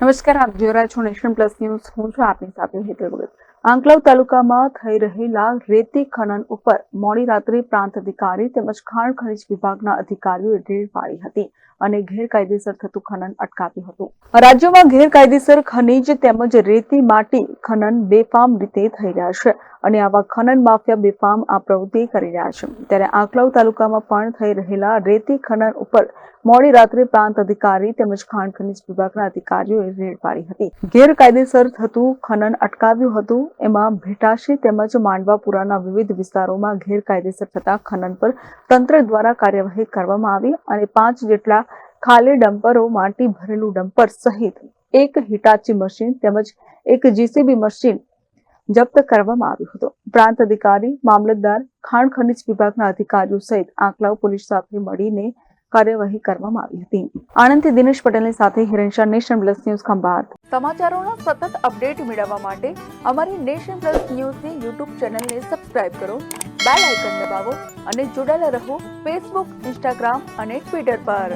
નમસ્કાર, આપ જોઈ છો નેશન પ્લસ ન્યૂઝ. હું છું આપની સાથે હેતલ ભગત. આંકલાવ તાલુકામાં થઈ રહેલા રેતી ખનન ઉપર મોડી રાત્રે પ્રાંત અધિકારી તેમજ ખાણ ખનિજ વિભાગના અધિકારીઓએ રેડ પાડી હતી અને ગેરકાયદેસર થતું ખનન અટકાવ્યું હતું. રાજ્યમાં ગેરકાયદેસર ખનિજ તેમજ રેતી માટી ખનન બેફામ રીતે થઈ રહ્યા છે. અને આવા ખનન માફિયા બેફામ આ પ્રવૃત્તિ કરી રહ્યા છે. ત્યારે આંકલાવ તાલુકામાં પણ થઈ રહેલા રેતી ખનન ઉપર મોડી રાત્રે પ્રાંત અધિકારી તેમજ ખાણ ખનિજ વિભાગના અધિકારીઓએ રેડ પાડી હતી. ગેરકાયદેસર થતું ખનન અટકાવ્યું હતું. એમાં ભેટાશી તેમજ માંડવાપુરાના વિવિધ વિસ્તારોમાં ગેરકાયદેસર થતા ખનન પર તંત્ર દ્વારા કાર્યવાહી કરવામાં આવી અને પાંચ જેટલા ખાલી ડમ્પરો, માટી ભરેલું ડમ્પર સહિત એક હિટાચી મશીન તેમજ એક જીસીબી મશીન જપ્ત કરવામાં આવ્યો હતો. પ્રાંત અધિકારી, મામલતદાર, ખાણ ખનિજ વિભાગના અધિકારીઓ સહિત આંકલાવ પોલીસ સાથે મળીને કાર્યવાહી કરવામાં આવી હતી. આણંદથી દિનેશ પટેલની સાથે Hiransha nation plus news Khambhat. સમાચારોનો સતત અપડેટ મેળવવા માટે અમારી નેશન પ્લસ ન્યૂઝની યુટ્યુબ ચેનલને સબસ્ક્રાઇબ કરો, બેલ આઇકન દબાવો અને જોડાયેલા રહો ફેસબુક, ઇન્સ્ટાગ્રામ અને ટ્વિટર પર.